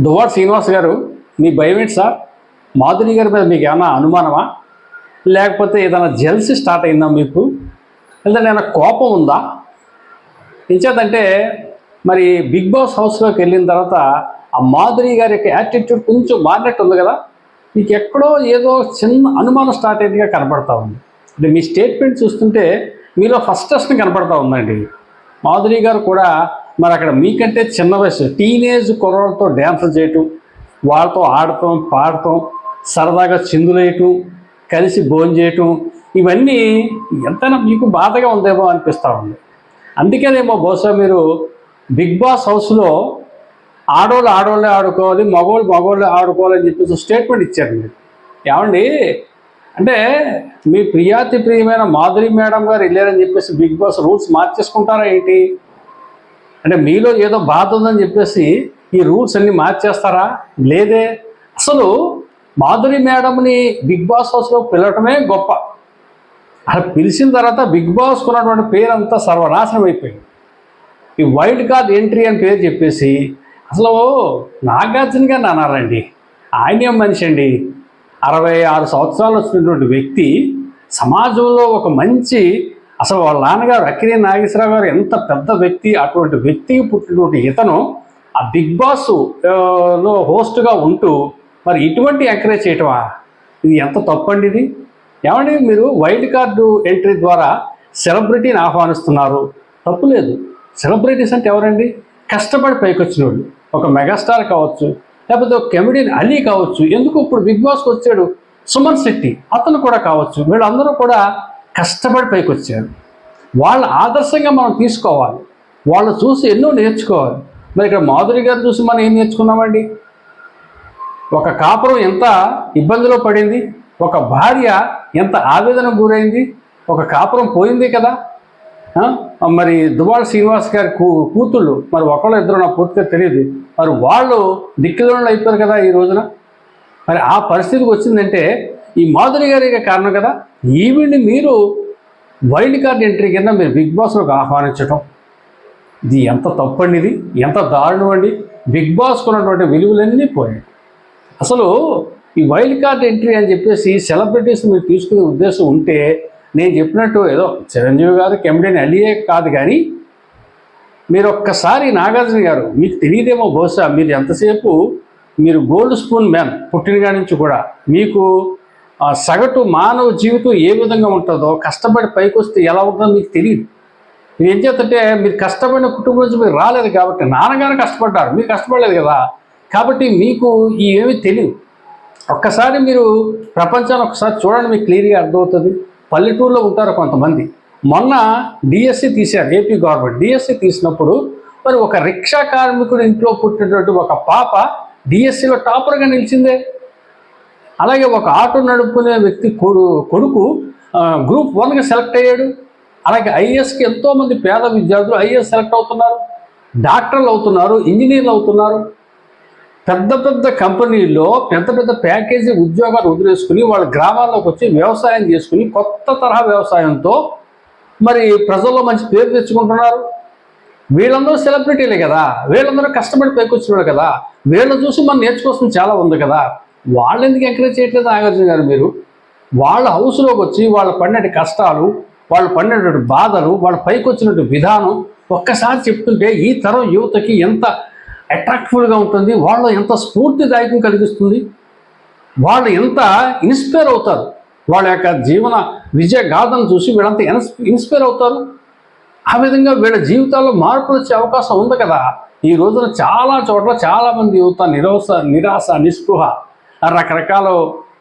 దువ్వాడు శ్రీనివాస్ గారు మీ భయం ఏంటి సార్ మాధురి గారి మీద మీకు ఏమైనా అనుమానమా? లేకపోతే ఏదైనా జెల్సీ స్టార్ట్ అయిందా మీకు? లేదా ఏమైనా కోపం ఉందా? ఎంచేతంటే మరి బిగ్ బాస్ హౌస్లోకి వెళ్ళిన తర్వాత ఆ మాధురి గారి యొక్క యాటిట్యూడ్ కొంచెం మారినట్టు ఉంది కదా? మీకు ఎక్కడో ఏదో చిన్న అనుమానం స్టార్ట్ అయ్యేదిగా కనపడతా ఉంది. అంటే మీ స్టేట్మెంట్ చూస్తుంటే మీలో ఫస్టెస్ట్ కనపడతా ఉందండి. మాధురి గారు కూడా మరి అక్కడ మీకంటే చిన్న వయసు. టీనేజ్ కుర్రలతో డ్యాన్స్ చేయటం వాళ్ళతో ఆడటం పాడటం సరదాగా చిందులేయటం కలిసి భోజనం చేయటం ఇవన్నీ ఎంతైనా మీకు బాధగా ఉందేమో అనిపిస్తూ ఉంది. అందుకేనేమో బహుశా మీరు బిగ్ బాస్ హౌస్లో ఆడవాళ్ళు ఆడవాళ్ళే ఆడుకోవాలి మగవాళ్ళు మగవాళ్ళు ఆడుకోవాలి అని చెప్పేసి స్టేట్మెంట్ ఇచ్చారు మీరు. ఏమండి? అంటే మీ ప్రియాతి ప్రియమైన మాధురి మేడం గారు వెళ్ళారని చెప్పేసి బిగ్ బాస్ రూల్స్ మార్చేసుకుంటారా ఏంటి? అంటే మీలో ఏదో బాధ ఉందని చెప్పేసి ఈ రూల్స్ అన్ని మార్చేస్తారా? లేదే. అసలు మాధురి మేడంని బిగ్ బాస్ హౌస్లో పిలవటమే గొప్ప. అలా పిలిచిన తర్వాత బిగ్ బాస్కు ఉన్నటువంటి పేరు అంతా సర్వనాశనం అయిపోయింది. ఈ వైల్డ్ కార్డ్ ఎంట్రీ అని పేరు చెప్పేసి అసలు నాగార్జున గారిని అన్నారండి. ఆయనే మనిషి అండి. అరవై ఆరు సంవత్సరాలు వచ్చినటువంటి వ్యక్తి సమాజంలో ఒక మంచి అసలు వాళ్ళ నాన్నగారు అక్కినే నాగేశ్వరరావు గారు ఎంత పెద్ద వ్యక్తి అటువంటి వ్యక్తికి పుట్టినటువంటి ఇతను ఆ బిగ్ బాస్లో హోస్ట్గా ఉంటూ మరి ఇటువంటి ఎంకరేజ్ చేయటమా? ఇది ఎంత తప్పండి ఇది? ఏమండి మీరు వైల్డ్ కార్డు ఎంట్రీ ద్వారా సెలబ్రిటీని ఆహ్వానిస్తున్నారు. తప్పు లేదు. సెలబ్రిటీస్ అంటే ఎవరండి? కష్టపడి పైకి వచ్చిన వాళ్ళు ఒక మెగాస్టార్ కావచ్చు లేకపోతే ఒక కెమెడియన్ అలీ కావచ్చు. ఎందుకు ఇప్పుడు బిగ్ బాస్కి వచ్చాడు? సుమన్ శెట్టి. అతను కూడా కావచ్చు. వీళ్ళందరూ కూడా కష్టపడి పైకి వచ్చారు వాళ్ళ ఆదర్శంగా మనం తీసుకోవాలి. వాళ్ళు చూసి ఎన్నో నేర్చుకోవాలి. మరి ఇక్కడ మాధురి గారు చూసి మనం ఏం నేర్చుకున్నామండి? ఒక కాపురం ఎంత ఇబ్బందిలో పడింది? ఒక భార్య ఎంత ఆవేదన గురైంది? ఒక కాపురం పోయింది కదా? మరి దువాడ శ్రీనివాస్ గారి కూ కూతుళ్ళు మరి ఒకళ్ళు ఇద్దరు నాకు పూర్తిగా తెలియదు. మరి వాళ్ళు దిక్కుదోళ్ళు అయిపోయారు కదా ఈ రోజున? మరి ఆ పరిస్థితికి వచ్చిందంటే ఈ మాధురి గారికి కారణం కదా? ఈవిడ్ని మీరు వైల్డ్ కార్డ్ ఎంట్రీ కింద మీరు బిగ్ బాస్లోకి ఆహ్వానించటం. ఇది ఎంత తప్పండి ఇది ఎంత దారుణం అండి? బిగ్ బాస్కు ఉన్నటువంటి విలువలన్నీ పోయాయి. అసలు ఈ వైల్డ్ కార్డ్ ఎంట్రీ అని చెప్పేసి సెలబ్రిటీస్ మీరు తీసుకునే ఉద్దేశం ఉంటే నేను చెప్పినట్టు ఏదో చిరంజీవి గారు కెమెడీని అలియే కాదు కానీ మీరు ఒక్కసారి నాగార్జున గారు మీకు తెలియదేమో బహుశా మీరు ఎంతసేపు మీరు గోల్డ్ స్పూన్ మ్యాన్ పుట్టినగా నుంచి కూడా మీకు సగటు మానవ జీవితం ఏ విధంగా ఉంటుందో కష్టపడి పైకి వస్తే ఎలా ఉంటుందో మీకు తెలియదు. మీరు ఏం చేస్తుంటే మీరు కష్టపడిన కుటుంబం నుంచి మీరు రాలేదు కాబట్టి నాన్నగారు కష్టపడ్డారు మీరు కష్టపడలేదు కదా. కాబట్టి మీకు ఈ ఏమీ తెలియదు. ఒక్కసారి మీరు ప్రపంచాన్ని ఒకసారి చూడండి మీకు క్లియర్గా అర్థమవుతుంది. పల్లెటూరులో ఉంటారు కొంతమంది. మొన్న డిఎస్సి తీశారు ఏపీ గవర్నమెంట్. డిఎస్సి తీసినప్పుడు మరి ఒక రిక్షా కార్మికుడు ఇంట్లో పుట్టినటువంటి ఒక పాప డిఎస్సిలో టాపర్గా నిలిచిందే. అలాగే ఒక ఆటో నడుపుకునే వ్యక్తి కొడు కొడుకు గ్రూప్ వన్గా సెలెక్ట్ అయ్యాడు. అలాగే ఐఏఎస్కి ఎంతోమంది పేద విద్యార్థులు ఐఏఎస్ సెలెక్ట్ అవుతున్నారు. డాక్టర్లు అవుతున్నారు ఇంజనీర్లు అవుతున్నారు. పెద్ద పెద్ద కంపెనీల్లో పెద్ద పెద్ద ప్యాకేజీ ఉద్యోగాలు వదిలేసుకుని వాళ్ళ గ్రామాల్లోకి వచ్చి వ్యవసాయం చేసుకుని కొత్త తరహా వ్యవసాయంతో మరి ప్రజల్లో మంచి పేరు తెచ్చుకుంటున్నారు. వీళ్ళందరూ సెలబ్రిటీలే కదా. వీళ్ళందరూ కష్టపడి పైకొచ్చినాడు కదా. వీళ్ళని చూసి మనం నేర్చుకోవాల్సిన చాలా ఉంది కదా. వాళ్ళు ఎందుకు ఎంకరేజ్ చేయట్లేదు నాగార్జున గారు మీరు? వాళ్ళ హౌస్లోకి వచ్చి వాళ్ళు పడినటువంటి కష్టాలు వాళ్ళు పడినటువంటి బాధలు వాళ్ళ పైకి వచ్చినటువంటి విధానం ఒక్కసారి చెప్తుంటే ఈ తరం యువతకి ఎంత అట్రాక్టివ్గా ఉంటుంది వాళ్ళు ఎంత స్ఫూర్తిదాయకం కలిగిస్తుంది వాళ్ళు ఎంత ఇన్స్పైర్ అవుతారు. వాళ్ళ యొక్క జీవన విజయ గాథను చూసి వీళ్ళంతా ఇన్స్పైర్ అవుతారు? ఆ విధంగా వీళ్ళ జీవితాల్లో మార్పులు వచ్చే అవకాశం ఉంది కదా. ఈ రోజున చాలా చోట్ల చాలామంది యువత నిరాశ నిరాశ నిస్పృహ రకరకాల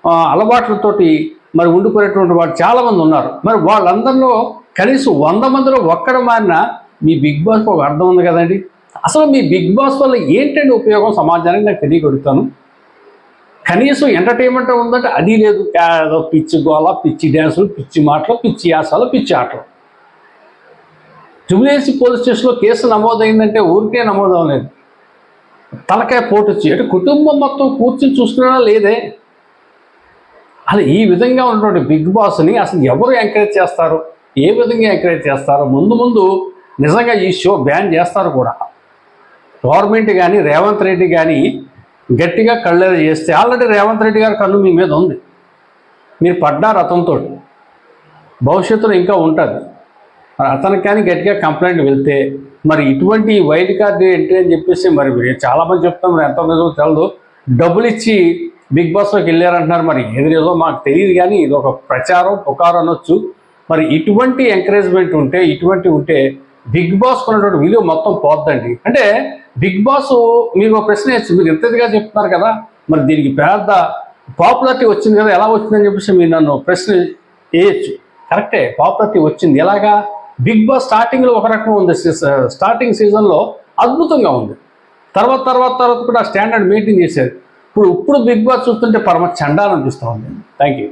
అలవాట్లతోటి మరి ఉండిపోయినటువంటి వాళ్ళు చాలామంది ఉన్నారు. మరి వాళ్ళందరిలో కనీసం వంద మందిలో ఒక్కడ మారిన మీ బిగ్ బాస్ ఒక అర్థం ఉంది కదండి. అసలు మీ బిగ్ బాస్ వల్ల ఏంటండి ఉపయోగం? సమాజానికి నాకు తెలియగలుగుతాను. కనీసం ఎంటర్టైన్మెంట్ ఉందంటే అది లేదు. ఏదో పిచ్చి గోళ పిచ్చి డ్యాన్సులు పిచ్చి మాటలు పిచ్చి యాసాలు పిచ్చి ఆటలు. జుబ్లేసి పోలీస్ స్టేషన్లో కేసు నమోదైందంటే ఊరికే నమోదం లేదు తలకాయ పోటు వచ్చి అంటే కుటుంబం మొత్తం కూర్చొని చూసుకున్నా లేదే. అలా ఈ విధంగా ఉన్నటువంటి బిగ్ బాస్ని అసలు ఎవరు ఎంకరేజ్ చేస్తారు? ఏ విధంగా ఎంకరేజ్ చేస్తారు? ముందు ముందు నిజంగా ఈ షో బ్యాన్ చేస్తారు కూడా. గవర్నమెంట్ కానీ రేవంత్ రెడ్డి కానీ గట్టిగా కళ్ళెర చేస్తే ఆల్రెడీ రేవంత్ రెడ్డి గారి కన్ను మీ మీద ఉంది. మీరు పడ్డారు అతనితో భవిష్యత్తులో ఇంకా ఉంటుంది. మరి అతనికి కానీ గట్టిగా కంప్లైంట్ వెళ్తే మరి ఇటువంటి వైల్డ్ కార్డ్ ఏంటి అని చెప్పేసి మరి మీరు చాలామంది చెప్తాం ఎంత నిజమో తెలదు. డబ్బులు ఇచ్చి బిగ్ బాస్లోకి వెళ్ళారంటున్నారు మరి ఏది నిజమో మాకు తెలియదు కానీ ఇది ఒక ప్రచారం పుకారం అనొచ్చు. మరి ఇటువంటి ఎంకరేజ్మెంట్ ఉంటే ఇటువంటి ఉంటే బిగ్ బాస్ కొన్నటువంటి విలువ మొత్తం పోద్దండి. అంటే బిగ్ బాస్ మీకు ఒక ప్రశ్న వేసి మీరు ఇంతదిగా చెప్తున్నారు కదా మరి దీనికి పెద్ద పాపులారిటీ వచ్చింది కదా ఎలా వచ్చిందని చెప్పేసి మీరు నన్ను ప్రశ్న వేయచ్చు. కరెక్టే పాపులారిటీ వచ్చింది. ఎలాగా? బిగ్ బాస్ స్టార్టింగ్లో ఒక రకం ఉంది స్టార్టింగ్ సీజన్లో అద్భుతంగా ఉంది. తర్వాత తర్వాత తర్వాత కూడా స్టాండర్డ్ మెయింటైన్ చేశారు. ఇప్పుడు ఇప్పుడు బిగ్ బాస్ చూస్తుంటే పరమ చండాలు అనిపిస్తూ ఉంది. Thank you